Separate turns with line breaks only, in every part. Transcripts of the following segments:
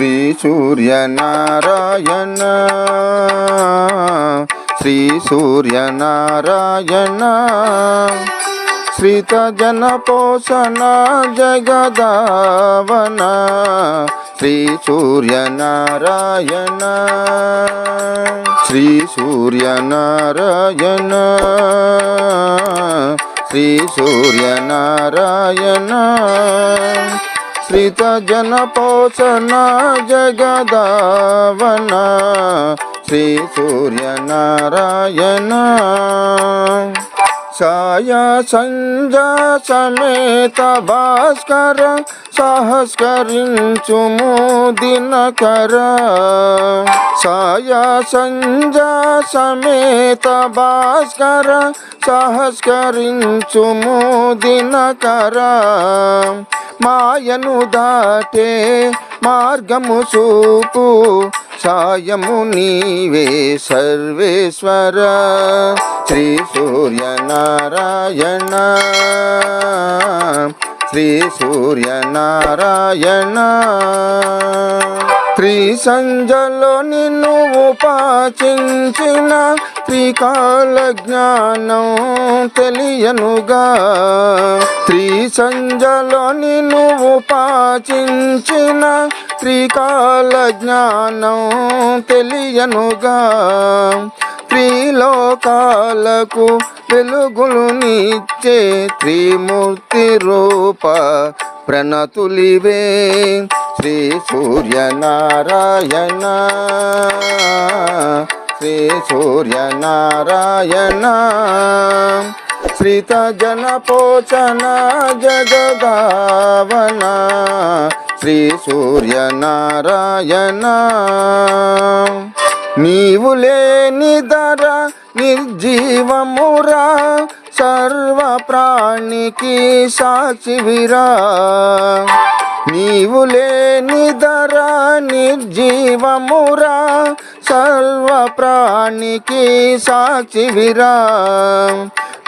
శ్రీ సూర్యనారాయణ. శ్రీ సూర్యనారాయణ. శ్రీత జన పోషణ జగదావన. శ్రీ సూర్యనారాయణ. శ్రీ సూర్యనారాయణ. శ్రీ సూర్యనారాయణ. శ్రీత జన పోషణ జగదావన శ్రీ సూర్యనారాయణ ఛాయా సంజ సమేత భాస్కర సహస్కరించుము దినకర ఛాయా సంజ సమేత భాస్కర సహస్కరించుము దినకర మాయను దాటే మార్గము చూపు సాయము నీవే సర్వేశ్వర. శ్రీ సూర్యనారాయణ. శ్రీ సూర్యనారాయణ. త్రి సంజలో నిన్ను ఉపాచించిన త్రికాల జ్ఞానం తెలియనుగా. త్రిసంజలో నిన్ను ఉపాచించిన త్రికాల జ్ఞానం తెలియనుగా త్రిలోకాలకు వెలుగులు నిచ్చే త్రిమూర్తి రూప ప్రణతులివే శ్రీ సూర్యనారాయణ. శ్రీ సూర్యనారాయణ. శ్రీత జన పోచన జగదావన. శ్రీ సూర్యనారాయణ. నీవు లేని ధర నిర్జీవమురా సర్వ ప్రాణికి సాక్షివిరా. నీవు లేని ధర నిర్జీవమురా సర్వ ప్రాణికి సాక్షివిరా.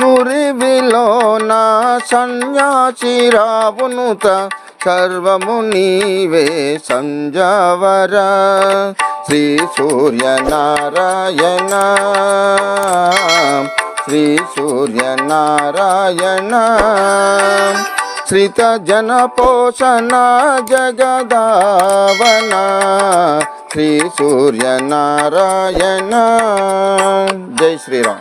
నురివిలో నా సన్యాసిరావునుత సర్వము నీవే సంజావర. శ్రీ సూర్యనారాయణ. శ్రీ సూర్యనారాయణ. శ్రిత జన పోషణ జగదావన. శ్రీ సూర్యనారాయణ. జై శ్రీరామ్.